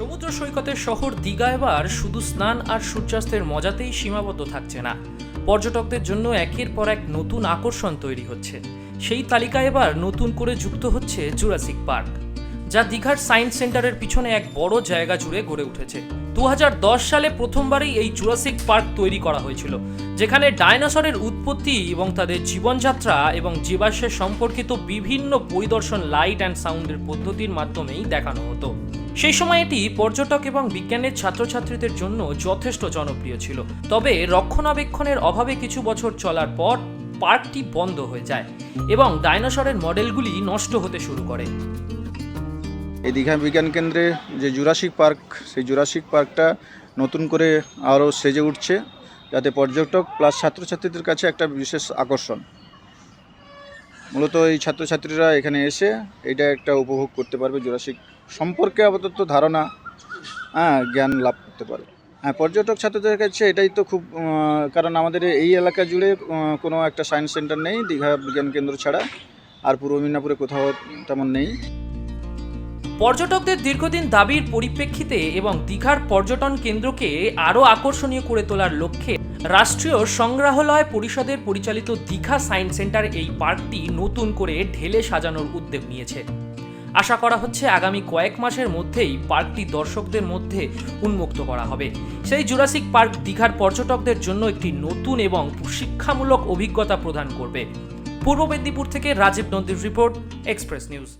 সমুদ্র সৈকতের শহর দীঘা এবার শুধু স্নান আর সূর্যাস্তের মজাতেই সীমাবদ্ধ থাকছে না। পর্যটকদের জন্য একের পর এক নতুন আকর্ষণ তৈরি হচ্ছে। সেই তালিকায় এবার নতুন করে যুক্ত হচ্ছে জুরাসিক পার্ক, যা দীঘার সায়েন্স সেন্টারের পিছনে এক বড় জায়গা জুড়ে গড়ে উঠেছে। দু হাজার দশ সালে প্রথমবারই এই জুরাসিক পার্ক তৈরি করা হয়েছিল, যেখানে ডায়নোসরের উৎপত্তি এবং তাদের জীবনযাত্রা এবং জীবাশ্মের সম্পর্কিত বিভিন্ন পরিদর্শন লাইট অ্যান্ড সাউন্ডের পদ্ধতির মাধ্যমেই দেখানো হতো। সেই সময় এটি পর্যটক এবং বিজ্ঞানের ছাত্রছাত্রীদের জন্য যথেষ্ট জনপ্রিয় ছিল। তবে রক্ষণাবেক্ষণের অভাবে কিছু বছর চলার পর পার্কটি বন্ধ হয়ে যায় এবং ডাইনোসরের মডেলগুলি নষ্ট হতে শুরু করে। এই দীঘা বিজ্ঞান কেন্দ্রে যে জুরাসিক পার্ক, সেই জুরাসিক পার্কটা নতুন করে আরও সেজে উঠছে যাতে পর্যটক প্লাস ছাত্রছাত্রীদের কাছে একটা বিশেষ আকর্ষণ। মূলত এই ছাত্রছাত্রীরা এখানে এসে এটা একটা উপভোগ করতে পারবে, জুরাসিক সম্পর্কে আপাতত ধারণা হ্যাঁ জ্ঞান লাভ করতে পারবে। হ্যাঁ পর্যটক ছাত্রদের কাছে এটাই তো খুব কারণ আমাদের এই এলাকা জুড়ে কোনো একটা সায়েন্স সেন্টার নেই, দীঘা বিজ্ঞান কেন্দ্র ছাড়া, আর পূর্ব মেদিনীপুরে কোথাও তেমন নেই। পর্যটকদের দীর্ঘদিন দাবির পরিপ্রেক্ষিতে এবং দীঘার পর্যটন কেন্দ্রকে আরও আকর্ষণীয় করে তোলার লক্ষ্যে রাষ্ট্রীয় সংগ্রহালয় পরিষদের পরিচালিত দীঘা সায়েন্স সেন্টার এই পার্কটি নতুন করে ঢেলে সাজানোর উদ্যোগ নিয়েছে। আশা করা হচ্ছে আগামী কয়েক মাসের মধ্যেই পার্কটি দর্শকদের মধ্যে উন্মুক্ত করা হবে। সেই জুরাসিক পার্ক দীঘার পর্যটকদের জন্য একটি নতুন এবং শিক্ষামূলক অভিজ্ঞতা প্রদান করবে। পূর্ব মেদিনীপুর থেকে রাজীব নন্দীর রিপোর্ট, এক্সপ্রেস নিউজ।